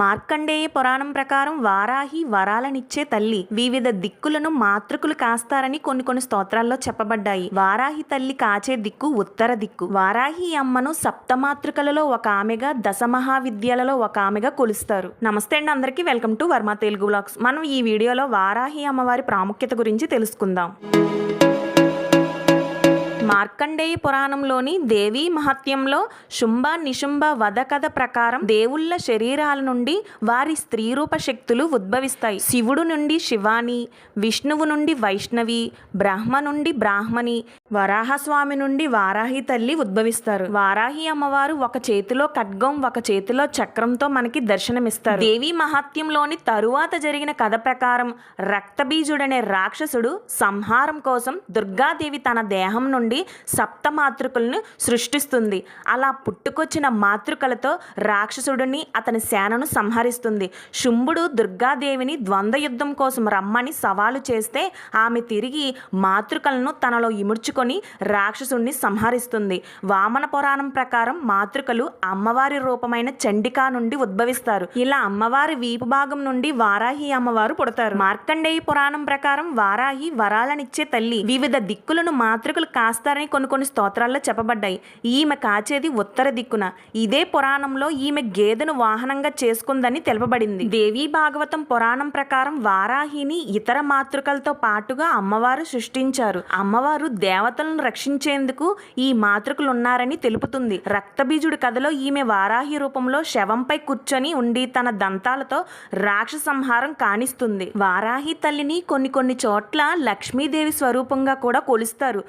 మార్కండేయ పురాణం ప్రకారం వారాహి వరాలనిచ్చే తల్లి. వివిధ దిక్కులను మాతృకులు కాస్తారని కొన్ని కొన్ని స్తోత్రాల్లో చెప్పబడ్డాయి. వారాహి తల్లి కాచే దిక్కు ఉత్తర దిక్కు. వారాహి అమ్మను సప్తమాతృకలలో ఒక ఆమెగా దశ మహావిద్యాలలో ఒక ఆమెగా కొలుస్తారు. నమస్తే అండి అందరికీ. Welcome to Varma Telugu blogs మనం ఈ వీడియోలో వారాహి అమ్మవారి ప్రాముఖ్యత గురించి తెలుసుకుందాం. మార్కండేయ పురాణంలోని దేవీ మహత్యంలో శుంభ నిశుంభ వధ కథ ప్రకారం దేవుళ్ళ శరీరాల నుండి వారి స్త్రీ రూప శక్తులు ఉద్భవిస్తాయి. శివుడు నుండి శివాని విష్ణువు నుండి వైష్ణవి బ్రహ్మ నుండి బ్రాహ్మణి వరాహస్వామి నుండి వారాహి తల్లి ఉద్భవిస్తారు. వారాహి అమ్మవారు ఒక చేతిలో ఖడ్గం ఒక చేతిలో చక్రంతో మనకి దర్శనమిస్తారు. దేవీ మహాత్యంలోని తరువాత జరిగిన కథ ప్రకారం రక్తబీజుడనే రాక్షసుడు సంహారం కోసం దుర్గాదేవి తన దేహం నుండి సప్త మాతృకలను సృష్టిస్తుంది. అలా పుట్టుకొచ్చిన మాతృకలతో రాక్షసుడిని అతని సేనను సంహరిస్తుంది. శుంభుడు దుర్గాదేవిని ద్వంద్వ యుద్ధం కోసం రమ్మని సవాలు చేస్తే ఆమె తిరిగి మాతృకలను తనలో ఇముడ్చుకొని రాక్షసుడిని సంహరిస్తుంది. వామన పురాణం ప్రకారం మాతృకలు అమ్మవారి రూపమైన చండికా నుండి ఉద్భవిస్తారు. ఇలా అమ్మవారి వీపు భాగం నుండి వారాహి అమ్మవారు పుడతారు. మార్కండేయ పురాణం ప్రకారం వారాహి వరాలనిచ్చే తల్లి. వివిధ దిక్కులను మాతృకలు కాస్తారని కొన్ని కొన్ని స్తోత్రాల్లో చెప్పబడ్డాయి. ఈమె కాచేది ఉత్తర దిక్కున. ఇదే పురాణంలో ఈమె గేదెను వాహనంగా చేసుకుందని తెలుపబడింది. దేవీ భాగవతం పురాణం ప్రకారం వారాహిని ఇతర మాతృకలతో పాటుగా అమ్మవారు సృష్టించారు. అమ్మవారు దేవతలను రక్షించేందుకు ఈ మాతృకలు ఉన్నారని తెలుపుతుంది. రక్తబీజుడి కథలో ఈమె వారాహి రూపంలో శవంపై కూర్చొని ఉండి తన దంతాలతో రాక్ష సంహారం కానిస్తుంది వారాహి తల్లిని కొన్ని కొన్ని చోట్ల లక్ష్మీదేవి స్వరూపంగా కూడా కొలుస్తారు.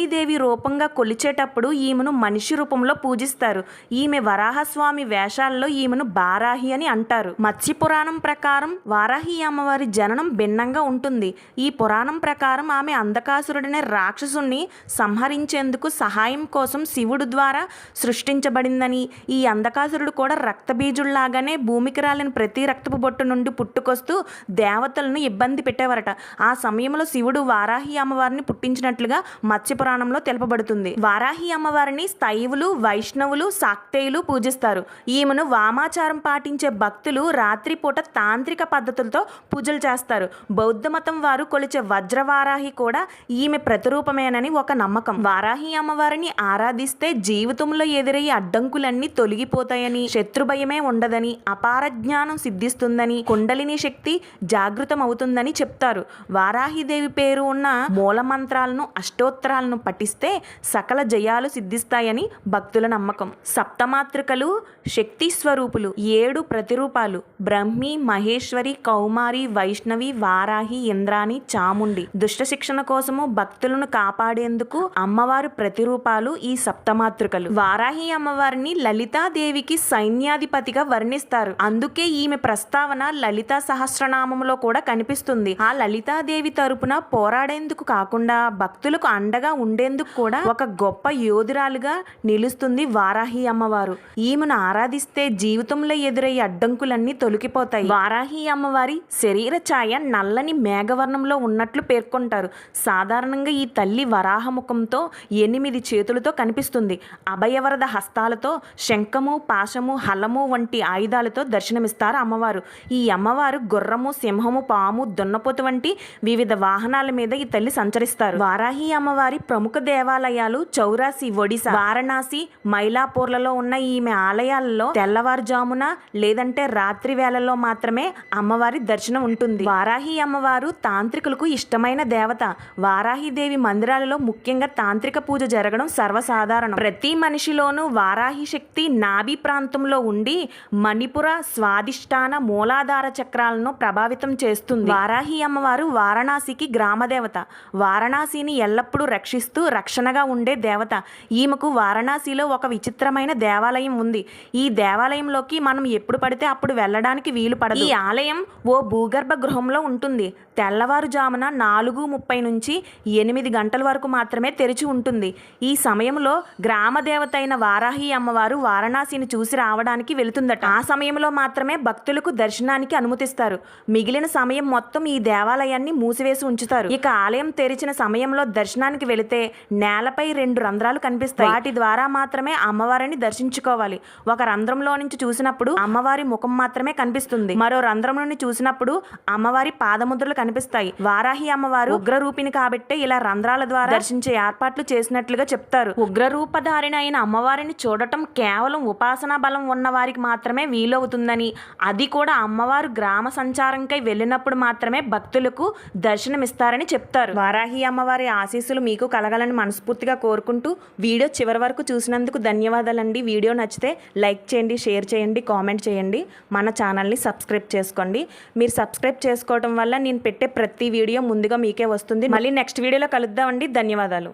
లక్ష్మీదేవి రూపంగా కొలిచేటప్పుడు ఈమెను మనిషి రూపంలో పూజిస్తారు. ఈమె వరాహస్వామి వేషాల్లో ఈమెను బారాహి అని అంటారు. మత్స్య పురాణం ప్రకారం వారాహి అమ్మవారి జననం భిన్నంగా ఉంటుంది. ఈ పురాణం ప్రకారం ఆమె అంధకాసురుడనే రాక్షసుణ్ణి సంహరించేందుకు సహాయం కోసం శివుడు ద్వారా సృష్టించబడిందని ఈ అంధకాసురుడు కూడా రక్తబీజుల్లాగానే భూమికి రాలిన ప్రతి రక్తపు బొట్టు నుండి పుట్టుకొస్తూ దేవతలను ఇబ్బంది పెట్టేవారట. ఆ సమయంలో శివుడు వారాహి అమ్మవారిని పుట్టించినట్లుగా మత్స్య పురాణంలో తెలుపబడుతుంది. వారాహి అమ్మవారిని స్థైవులు వైష్ణవులు శాక్తేయులు పూజిస్తారు. ఈమెను వామాచారం పాటించే భక్తులు రాత్రిపూట తాంత్రిక పద్ధతులతో పూజలు చేస్తారు. బౌద్ధ మతం వారు కొలిచే వజ్రవారాహి కూడా ఈమె ప్రతిరూపమేనని ఒక నమ్మకం. వారాహి అమ్మవారిని ఆరాధిస్తే జీవితంలో ఎదురయ్యే అడ్డంకులన్నీ తొలగిపోతాయని శత్రుభయమే ఉండదని అపార జ్ఞానం సిద్ధిస్తుందని కుండలిని శక్తి జాగృతం అవుతుందని చెప్తారు వారాహిదేవి పేరు ఉన్న మూల మంత్రాలను అష్టోత్తరాలను పఠిస్తే సకల జయాలు సిద్ధిస్తాయని భక్తుల నమ్మకం. సప్తమాతృకలు శక్తి స్వరూపులు ఏడు ప్రతిరూపాలు బ్రహ్మి మహేశ్వరి కౌమారి వైష్ణవి వారాహి ఇంద్రాణి చాముండి. దుష్ట శిక్షణ కోసము భక్తులను కాపాడేందుకు అమ్మవారు ప్రతిరూపాలు ఈ సప్తమాతృకలు. వారాహి అమ్మవారిని లలితాదేవికి సైన్యాధిపతిగా వర్ణిస్తారు. అందుకే ఈమె ప్రస్తావన లలితా సహస్రనామంలో కూడా కనిపిస్తుంది. ఆ లలితాదేవి తరపున పోరాడేందుకు కాకుండా భక్తులకు అండగా ఉండేందుకు కూడా ఒక గొప్ప యోధురాలుగా నిలుస్తుంది వారాహి అమ్మవారు. ఈమెను ఆరాధిస్తే జీవితంలో ఎదురయ్యే అడ్డంకులన్నీ తొలగిపోతాయి. వారాహి అమ్మవారి శరీర ఛాయ నల్లని మేఘవర్ణంలో ఉన్నట్లు పేర్కొంటారు. సాధారణంగా ఈ తల్లి వరాహముఖంతో ఎనిమిది చేతులతో కనిపిస్తుంది. అభయవరద హస్తాలతో శంఖము పాశము హలము వంటి ఆయుధాలతో దర్శనమిస్తారు అమ్మవారు. ఈ అమ్మవారు గుర్రము సింహము పాము దున్నపోతు వంటి వివిధ వాహనాల మీద ఈ తల్లి సంచరిస్తారు. వారాహి అమ్మవారి ప్రముఖ దేవాలయాలు చౌరాసి ఒడిశా వారణాసి మైలాపూర్లలో ఉన్న ఈమె ఆలయాలలో తెల్లవారుజామున లేదంటే రాత్రి వేళల్లో మాత్రమే అమ్మవారి దర్శనం ఉంటుంది. వారాహి అమ్మవారు తాంత్రికులకు ఇష్టమైన దేవత. వారాహిదేవి మందిరాలలో ముఖ్యంగా తాంత్రిక పూజ జరగడం సర్వసాధారణం. ప్రతి మనిషిలోనూ వారాహి శక్తి నాభి ప్రాంతంలో ఉండి మణిపుర స్వాదిష్టాన మూలాధార చక్రాలను ప్రభావితం చేస్తుంది. వారాహి అమ్మవారు వారణాసికి గ్రామదేవత. వారణాసిని ఎల్లప్పుడూ రక్షిస్తూ రక్షణగా ఉండే దేవత. ఈమెకు వారణాసిలో ఒక విచిత్రమైన దేవాలయం ఉంది. ఈ దేవాలయంలోకి మనం ఎప్పుడు పడితే అప్పుడు వెళ్ళడానికి వీలు పడదు. ఈ ఆలయం ఓ భూగర్భ గృహంలో ఉంటుంది. తెల్లవారుజామున నాలుగు ముప్పై నుంచి ఎనిమిది గంటల వరకు మాత్రమే తెరిచి ఉంటుంది. ఈ సమయంలో గ్రామ దేవత అయిన వారాహి అమ్మవారు వారణాసిని చూసి రావడానికి వెళుతుందట. ఆ సమయంలో మాత్రమే భక్తులకు దర్శనానికి అనుమతిస్తారు. మిగిలిన సమయం మొత్తం ఈ దేవాలయాన్ని మూసివేసి ఉంచుతారు. ఇక ఆలయం తెరిచిన సమయంలో దర్శనానికి వెళితే పెడితే నేలపై రెండు రంధ్రాలు కనిపిస్తాయి. వాటి ద్వారా మాత్రమే అమ్మవారిని దర్శించుకోవాలి. ఒక రంధ్రంలో నుంచి చూసినప్పుడు అమ్మవారి ముఖం మాత్రమే కనిపిస్తుంది. మరో రంధ్రం నుండి చూసినప్పుడు అమ్మవారి పాదముద్రలు కనిపిస్తాయి. వారాహి అమ్మవారు ఉగ్రరూపిని కాబట్టి ఇలా రంధ్రాల ద్వారా దర్శించే ఏర్పాట్లు చేసినట్లుగా చెప్తారు. ఉగ్ర రూపధారిణ అయిన అమ్మవారిని చూడటం కేవలం ఉపాసనా బలం ఉన్న వారికి మాత్రమే వీలవుతుందని అది కూడా అమ్మవారు గ్రామ సంచారంకై వెళ్ళినప్పుడు మాత్రమే భక్తులకు దర్శనమిస్తారని చెప్తారు. వారాహి అమ్మవారి ఆశీస్సులు మీకు కలగాలని మనస్ఫూర్తిగా కోరుకుంటూ వీడియో చివరి వరకు చూసినందుకు ధన్యవాదాలండి. వీడియో నచ్చితే లైక్ చేయండి షేర్ చేయండి కామెంట్ చేయండి. మన ఛానల్ని సబ్స్క్రైబ్ చేసుకోండి. మీరు సబ్స్క్రైబ్ చేసుకోవడం వల్ల నేను పెట్టే ప్రతి వీడియో ముందుగా మీకే వస్తుంది. మళ్ళీ నెక్స్ట్ వీడియోలో కలుద్దామండి. ధన్యవాదాలు.